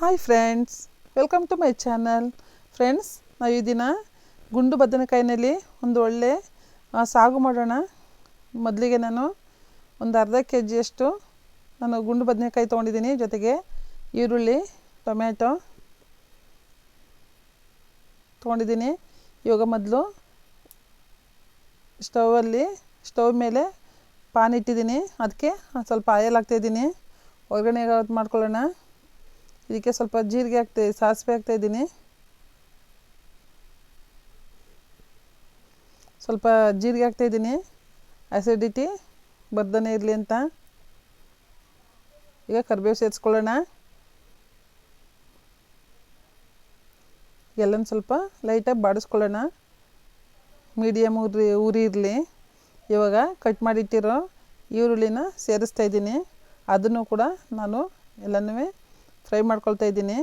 Hi friends welcome to my channel friends ನಾವು ಈ ದಿನ ಗುಂಡು ಬದನೆಕಾಯಿನಲ್ಲಿ ಒಂದು ಒಳ್ಳೆ ಸಾಗು ಮಾಡೋಣ. ಮೊದಲಿಗೆ ನಾನು ಒಂದು ಅರ್ಧ ಕೆ ಜಿಯಷ್ಟು ನಾನು ಗುಂಡು ಬದನೆಕಾಯಿ ತೊಗೊಂಡಿದ್ದೀನಿ. ಜೊತೆಗೆ ಈರುಳ್ಳಿ, ಟೊಮ್ಯಾಟೊ ತೊಗೊಂಡಿದ್ದೀನಿ. ಇವಾಗ ಮೊದಲು ಸ್ಟವಲ್ಲಿ ಸ್ಟವ್ ಮೇಲೆ ಪಾನ್ ಇಟ್ಟಿದ್ದೀನಿ. ಅದಕ್ಕೆ ಸ್ವಲ್ಪ ಆಯಲ್ ಹಾಕ್ತಾಯಿದ್ದೀನಿ ಒಗ್ಗರಣೆ ಮಾಡ್ಕೊಳ್ಳೋಣ? ಇದಕ್ಕೆ ಸ್ವಲ್ಪ ಜೀರಿಗೆ ಹಾಕ್ತಾ, ಸಾಸಿವೆ ಹಾಕ್ತಾಯಿದ್ದೀನಿ ಸ್ವಲ್ಪ ಜೀರಿಗೆ ಹಾಕ್ತಾ ಇದ್ದೀನಿ. ಆ್ಯಸಿಡಿಟಿ ಬರ್ದನೇ ಇರಲಿ ಅಂತ. ಈಗ ಕರಿಬೇವು ಸೇರಿಸ್ಕೊಳ್ಳೋಣ. ಎಲ್ಲನೂ ಸ್ವಲ್ಪ ಲೈಟಾಗಿ ಬಾಡಿಸ್ಕೊಳ್ಳೋಣ. ಮೀಡಿಯಮ್ ಉರಿ ಉರಿ ಇರಲಿ. ಇವಾಗ ಕಟ್ ಮಾಡಿಟ್ಟಿರೋ ಈರುಳ್ಳಿನ ಸೇರಿಸ್ತಾ ಇದ್ದೀನಿ. ಅದನ್ನು ಕೂಡ ನಾನು ಎಲ್ಲನೂ ಫ್ರೈ ಮಾಡ್ಕೊಳ್ತಾ ಇದ್ದೀನಿ.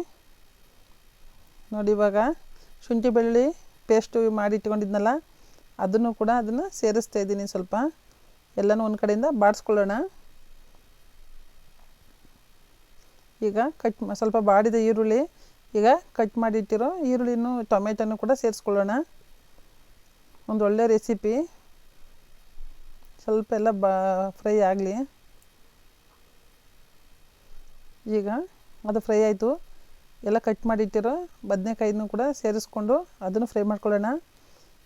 ನೋಡಿ ಇವಾಗ ಶುಂಠಿ ಬೆಳ್ಳುಳ್ಳಿ ಪೇಸ್ಟು ಮಾಡಿ ಇಟ್ಕೊಂಡಿದ್ನಲ್ಲ, ಅದನ್ನು ಕೂಡ ಅದನ್ನು ಸೇರಿಸ್ತಾ ಇದ್ದೀನಿ ಸ್ವಲ್ಪ. ಎಲ್ಲನೂ ಒಂದು ಕಡೆಯಿಂದ ಬಾಡಿಸ್ಕೊಳ್ಳೋಣ. ಈಗ ಕಟ್ ಸ್ವಲ್ಪ ಬಾಡಿದ ಈರುಳ್ಳಿ, ಈಗ ಕಟ್ ಮಾಡಿಟ್ಟಿರೋ ಈರುಳ್ಳಿನೂ ಟೊಮೆಟೊನೂ ಕೂಡ ಸೇರಿಸ್ಕೊಳ್ಳೋಣ. ಒಂದು ಒಳ್ಳೆ ರೆಸಿಪಿ. ಸ್ವಲ್ಪ ಎಲ್ಲ ಬಾ, ಫ್ರೈ ಆಗಲಿ. ಈಗ ಅದು ಫ್ರೈ ಆಯಿತು. ಎಲ್ಲ ಕಟ್ ಮಾಡಿಟ್ಟಿರೋ ಬದನೆಕಾಯಿನೂ ಕೂಡ ಸೇರಿಸ್ಕೊಂಡು ಅದನ್ನು ಫ್ರೈ ಮಾಡ್ಕೊಳ್ಳೋಣ.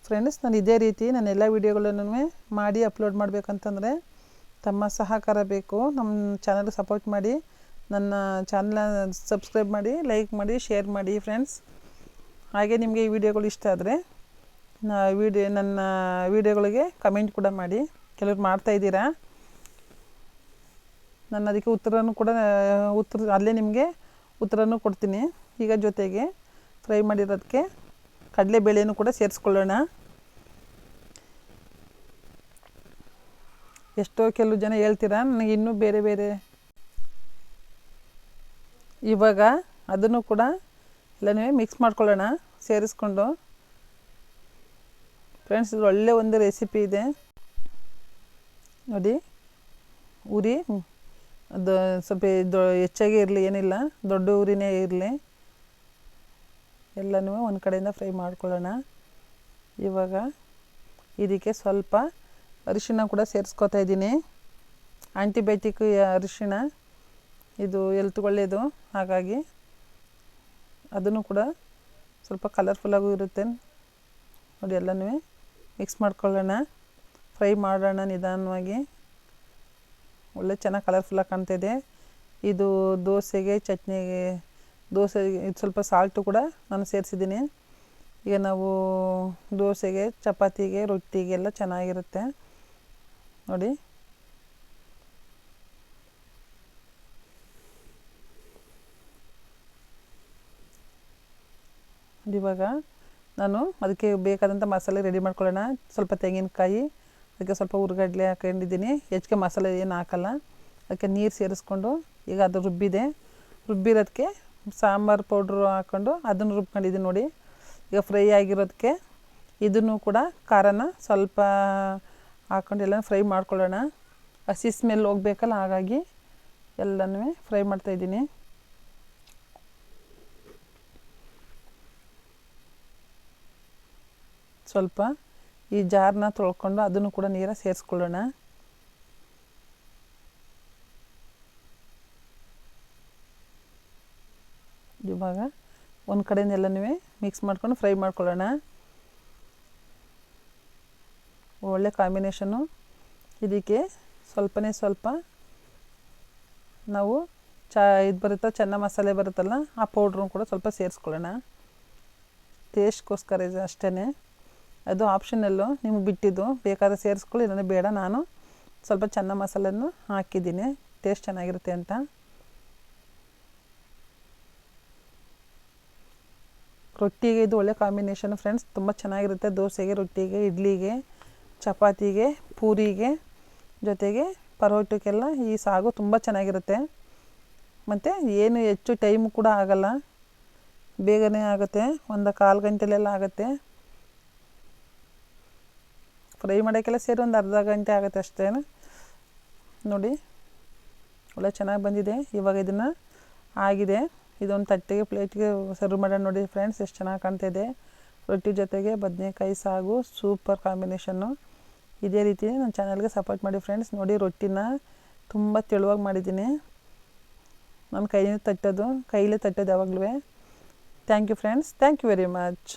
ಫ್ರೆಂಡ್ಸ್ ನಾನು ಇದೇ ರೀತಿ ನಾನು ಎಲ್ಲ ವೀಡಿಯೋಗಳನ್ನು ಮಾಡಿ ಅಪ್ಲೋಡ್ ಮಾಡಬೇಕಂತಂದರೆ ತಮ್ಮ ಸಹಕಾರ ಬೇಕು. ನಮ್ಮ ಚಾನಲ್ಗೆ ಸಪೋರ್ಟ್ ಮಾಡಿ, ನನ್ನ ಚಾನಲ್ ಸಬ್ಸ್ಕ್ರೈಬ್ ಮಾಡಿ ಲೈಕ್ ಮಾಡಿ ಶೇರ್ ಮಾಡಿ ಫ್ರೆಂಡ್ಸ್ ಹಾಗೆ ನಿಮಗೆ ಈ ವಿಡಿಯೋಗಳು ಇಷ್ಟ ಆದರೆ ವಿಡಿಯೋ ನನ್ನ ವಿಡಿಯೋಗಳಿಗೆ ಕಮೆಂಟ್ ಕೂಡ ಮಾಡಿ. ಕೆಲವ್ರು ಮಾಡ್ತಾ ಇದ್ದೀರಾ? ನಾನು ಅದಕ್ಕೆ ಉತ್ತರನೂ ಕೂಡ, ಉತ್ತರ, ಅಲ್ಲೇ ನಿಮಗೆ ಉತ್ತರನೂ ಕೊಡ್ತೀನಿ. ಈಗ ಜೊತೆಗೆ ಫ್ರೈ ಮಾಡಿರೋದಕ್ಕೆ ಕಡಲೆಬೇಳೆನೂ ಕೂಡ ಸೇರಿಸ್ಕೊಳ್ಳೋಣ. ಎಷ್ಟೋ ಕೆಲವು ಜನ ಹೇಳ್ತೀರಾ, ನನಗೆ ಇನ್ನೂ ಬೇರೆ ಬೇರೆ. ಇವಾಗ ಅದನ್ನು ಕೂಡ ಎಲ್ಲನೂ ಮಿಕ್ಸ್ ಮಾಡ್ಕೊಳ್ಳೋಣ, ಸೇರಿಸ್ಕೊಂಡು. ಫ್ರೆಂಡ್ಸ್ ಇದು ಒಳ್ಳೆ ಒಂದು ರೆಸಿಪಿ ಇದೆ. ನೋಡಿ, ಉರಿ ಅದು ಸ್ವಲ್ಪ ದೊ, ಹೆಚ್ಚಾಗಿ ಇರಲಿ, ಏನಿಲ್ಲ, ದೊಡ್ಡ ಊರಿನೇ ಇರಲಿ. ಎಲ್ಲನೂ ಒಂದು ಕಡೆಯಿಂದ ಫ್ರೈ ಮಾಡ್ಕೊಳ್ಳೋಣ. ಇವಾಗ ಇದಕ್ಕೆ ಸ್ವಲ್ಪ ಅರಿಶಿಣ ಕೂಡ ಸೇರಿಸ್ಕೊತಾ ಇದ್ದೀನಿ. ಆ್ಯಂಟಿಬಯೋಟಿಕ್ ಅರಿಶಿಣ, ಇದು ಎಲ್ತ್ ಒಳ್ಳೆಯದು ಹಾಗಾಗಿ ಅದನ್ನು ಕೂಡ ಸ್ವಲ್ಪ ಕಲರ್ಫುಲ್ಲಾಗೂ ಇರುತ್ತೆ. ನೋಡಿ, ಎಲ್ಲನೂ ಮಿಕ್ಸ್ ಮಾಡ್ಕೊಳ್ಳೋಣ. ಫ್ರೈ ಮಾಡೋಣ ನಿಧಾನವಾಗಿ. ಒಳ್ಳೆ ಚೆನ್ನಾಗಿ ಕಲರ್ಫುಲ್ಲಾಗಿ ಕಾಣ್ತಾಯಿದೆ ಇದು ದೋಸೆಗೆ, ಚಟ್ನಿಗೆ ದೋಸೆಗೆ ಇದು ಸ್ವಲ್ಪ ಸಾಲ್ಟು ಕೂಡ ನಾನು ಸೇರಿಸಿದ್ದೀನಿ. ಈಗ ನಾವು ದೋಸೆಗೆ, ಚಪಾತಿಗೆ ರೊಟ್ಟಿಗೆಲ್ಲ ಚೆನ್ನಾಗಿರುತ್ತೆ. ನೋಡಿ. ಇವಾಗ ನಾನು ಅದಕ್ಕೆ ಬೇಕಾದಂಥ ಮಸಾಲೆ ರೆಡಿ ಮಾಡ್ಕೊಳ್ಳೋಣ. ಸ್ವಲ್ಪ ತೆಂಗಿನಕಾಯಿ ಅದಕ್ಕೆ ಸ್ವಲ್ಪ ಹುರ್ಗಡ್ಲೆ ಹಾಕೊಂಡಿದ್ದೀನಿ. ಹೆಚ್ಚಿಗೆ ಮಸಾಲೆ ಏನು ಹಾಕಲ್ಲ. ಅದಕ್ಕೆ ನೀರು ಸೇರಿಸ್ಕೊಂಡು ಈಗ ಅದು ರುಬ್ಬಿದೆ. ರುಬ್ಬಿರೋದಕ್ಕೆ ಸಾಂಬಾರು ಪೌಡ್ರು ಹಾಕ್ಕೊಂಡು ಅದನ್ನು ರುಬ್ಕೊಂಡಿದ್ದೀನಿ ನೋಡಿ. ಈಗ ಫ್ರೈ ಆಗಿರೋದಕ್ಕೆ ಇದನ್ನು ಕೂಡ ಖಾರನ ಸ್ವಲ್ಪ ಹಾಕ್ಕೊಂಡು ಎಲ್ಲ ಫ್ರೈ ಮಾಡ್ಕೊಳ್ಳೋಣ. ಹಸಿ ಸ್ಮೆಲ್ ಹೋಗ್ಬೇಕಲ್ಲ, ಹಾಗಾಗಿ ಎಲ್ಲನೂ ಫ್ರೈ ಮಾಡ್ತಾಯಿದ್ದೀನಿ ಸ್ವಲ್ಪ ಈ ಜಾರನ್ನ ತೊಳ್ಕೊಂಡು ಅದನ್ನು ಕೂಡ ನೀರ ಸೇರಿಸ್ಕೊಳ್ಳೋಣ. ಇವಾಗ ಒಂದು ಕಡೆಯಿಂದ ಎಲ್ಲನೂ ಮಿಕ್ಸ್ ಮಾಡ್ಕೊಂಡು ಫ್ರೈ ಮಾಡ್ಕೊಳ್ಳೋಣ. ಒಳ್ಳೆ ಕಾಂಬಿನೇಷನು ಇದಕ್ಕೆ ಸ್ವಲ್ಪನೇ ಸ್ವಲ್ಪ ನಾವು ಚಾ, ಇದು ಬರುತ್ತಾ ಚೆನ್ನ ಮಸಾಲೆ ಬರುತ್ತಲ್ಲ, ಆ ಪೌಡ್ರನ್ನು ಕೂಡ ಸ್ವಲ್ಪ ಸೇರಿಸ್ಕೊಳ್ಳೋಣ. ಟೇಸ್ಟ್ಗೋಸ್ಕರ ಇದು ಅಷ್ಟೇ ಅದು ಆಪ್ಷನಲ್ಲು ನಿಮ್ಗೆ ಬಿಟ್ಟಿದ್ದು. ಬೇಕಾದ್ರೆ ಸೇರಿಸ್ಕೊಳ್ಳಿ, ಇಲ್ಲಾಂದರೆ ಬೇಡ. ನಾನು ಸ್ವಲ್ಪ ಚೆನ್ನ ಮಸಾಲೆಯನ್ನು ಹಾಕಿದ್ದೀನಿ. ಟೇಸ್ಟ್ ಚೆನ್ನಾಗಿರುತ್ತೆ ಅಂತ. ರೊಟ್ಟಿಗೆ ಇದು ಒಳ್ಳೆ ಕಾಂಬಿನೇಷನ್ ಫ್ರೆಂಡ್ಸ್ ತುಂಬ ಚೆನ್ನಾಗಿರುತ್ತೆ. ದೋಸೆಗೆ, ರೊಟ್ಟಿಗೆ, ಇಡ್ಲಿಗೆ, ಚಪಾತಿಗೆ, ಪೂರಿಗೆ ಜೊತೆಗೆ ಪರೋಟಕ್ಕೆಲ್ಲ ಈ ಸಾಗು ತುಂಬ ಚೆನ್ನಾಗಿರುತ್ತೆ. ಮತ್ತು ಏನು ಹೆಚ್ಚು ಟೈಮು ಕೂಡ ಆಗಲ್ಲ. ಬೇಗನೆ ಆಗುತ್ತೆ. ಒಂದು ಕಾಲು ಗಂಟೆಲೆಲ್ಲ ಆಗುತ್ತೆ. ಫ್ರೈ ಮಾಡೋಕ್ಕೆಲ್ಲ ಸೇರಿ ಒಂದು ಅರ್ಧ ಗಂಟೆ ಆಗುತ್ತೆ ಅಷ್ಟೇ ನೋಡಿ, ಒಳ್ಳೆ ಚೆನ್ನಾಗಿ ಬಂದಿದೆ. ಇವಾಗ ಇದನ್ನು ಆಗಿದೆ. ಇದೊಂದು ತಟ್ಟೆಗೆ, ಪ್ಲೇಟ್ಗೆ ಸರ್ವ್ ಮಾಡೋಣ ನೋಡಿ ಫ್ರೆಂಡ್ಸ್ ಎಷ್ಟು ಚೆನ್ನಾಗಿ ಕಾಣ್ತಿದೆ ರೊಟ್ಟಿ ಜೊತೆಗೆ ಬದನೆಕಾಯಿ ಸಾಗು ಸೂಪರ್ ಕಾಂಬಿನೇಷನ್ನು ಇದೇ ರೀತಿ ನನ್ನ ಚಾನಲ್ಗೆ ಸಪೋರ್ಟ್ ಮಾಡಿ ಫ್ರೆಂಡ್ಸ್ ನೋಡಿ, ರೊಟ್ಟಿನ ತುಂಬ ತೆಳುವಾಗಿ ಮಾಡಿದ್ದೀನಿ. ನನ್ನ ಕೈಯಿಂದ ತಟ್ಟೋದು ಕೈಲೇ ತಟ್ಟೋದು ಯಾವಾಗಲೂ. Thank you friends thank you very much